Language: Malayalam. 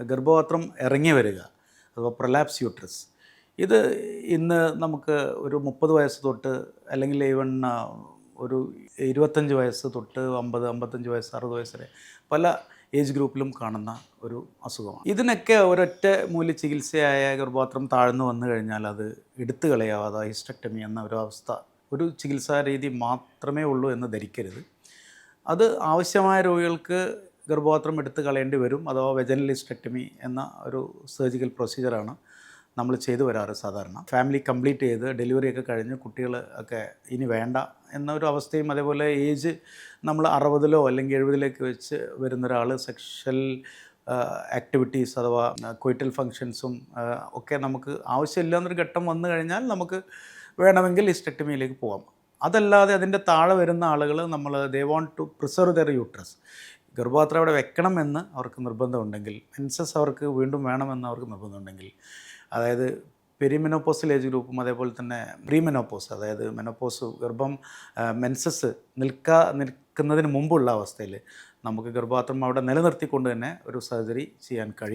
ഗർഭപാത്രം ഇറങ്ങി വരിക അഥവാ പ്രൊലാപ്സ് യൂട്രസ് ഇത് ഇന്ന് നമുക്ക് ഒരു മുപ്പത് വയസ്സ് തൊട്ട് അല്ലെങ്കിൽ ഈവൺ ഒരു ഇരുപത്തഞ്ച് വയസ്സ് തൊട്ട് അമ്പത് അമ്പത്തഞ്ച് വയസ്സ് അറുപത് വയസ്സ് വരെ പല ഏജ് ഗ്രൂപ്പിലും കാണുന്ന ഒരു അസുഖമാണ്. ഇതിനൊക്കെ ഒരൊറ്റ മൂല്യ ചികിത്സയായ ഗർഭപാത്രം താഴ്ന്നു വന്നു കഴിഞ്ഞാൽ അത് എടുത്തു കളയാതെ ഹിസ്റ്റക്ടമി എന്ന ഒരു അവസ്ഥ ഒരു ചികിത്സാ രീതി മാത്രമേ ഉള്ളൂ എന്ന് ധരിക്കരുത്. അത് ആവശ്യമായ രോഗികൾക്ക് ഗർഭപാത്രം എടുത്ത് കളയേണ്ടി വരും അഥവാ വെജനൽ ഹിസ്റ്റക്ടമി എന്ന ഒരു സർജിക്കൽ പ്രൊസീജിയറാണ് നമ്മൾ ചെയ്തു വരാറ് സാധാരണ. ഫാമിലി കംപ്ലീറ്റ് ചെയ്ത് ഡെലിവറി ഒക്കെ കഴിഞ്ഞ് കുട്ടികൾ ഒക്കെ ഇനി വേണ്ട എന്നൊരു അവസ്ഥയും അതേപോലെ ഏജ് നമ്മൾ അറുപതിലോ അല്ലെങ്കിൽ എഴുപതിലേക്ക് വെച്ച് വരുന്ന ഒരാൾ സെക്ഷൽ ആക്ടിവിറ്റീസ് അഥവാ കൊയ്റ്റൽ ഫങ്ഷൻസും ഒക്കെ നമുക്ക് ആവശ്യമില്ല എന്നൊരു ഘട്ടം വന്നു കഴിഞ്ഞാൽ നമുക്ക് വേണമെങ്കിൽ ഇസ്റ്റക്ടമിയിലേക്ക് പോകാം അതല്ലാതെ അതിന്റെ താഴെ വരുന്ന ആളുകൾ നമ്മൾ they want to preserve their uterus ഗർഭപാത്രം അവിടെ വെക്കണമെന്ന് അവർക്ക് നിർബന്ധമുണ്ടെങ്കിൽ മെൻസസ് അവർക്ക് വീണ്ടും വേണമെന്ന് അവർക്ക് നിർബന്ധമുണ്ടെങ്കിൽ അതായത് പെരിമെനോപ്പോസൽ ഏജ് ഗ്രൂപ്പും അതേപോലെ തന്നെ പ്രീമെനോപ്പോസ് അതായത് മെനോപ്പോസ് ഗർഭം മെൻസസ് നിൽക്കാ നിൽക്കുന്നതിന് മുമ്പുള്ള അവസ്ഥയിൽ നമുക്ക് ഗർഭപാത്രം അവിടെ നിലനിർത്തിക്കൊണ്ട് തന്നെ ഒരു സർജറി ചെയ്യാൻ കഴിയും.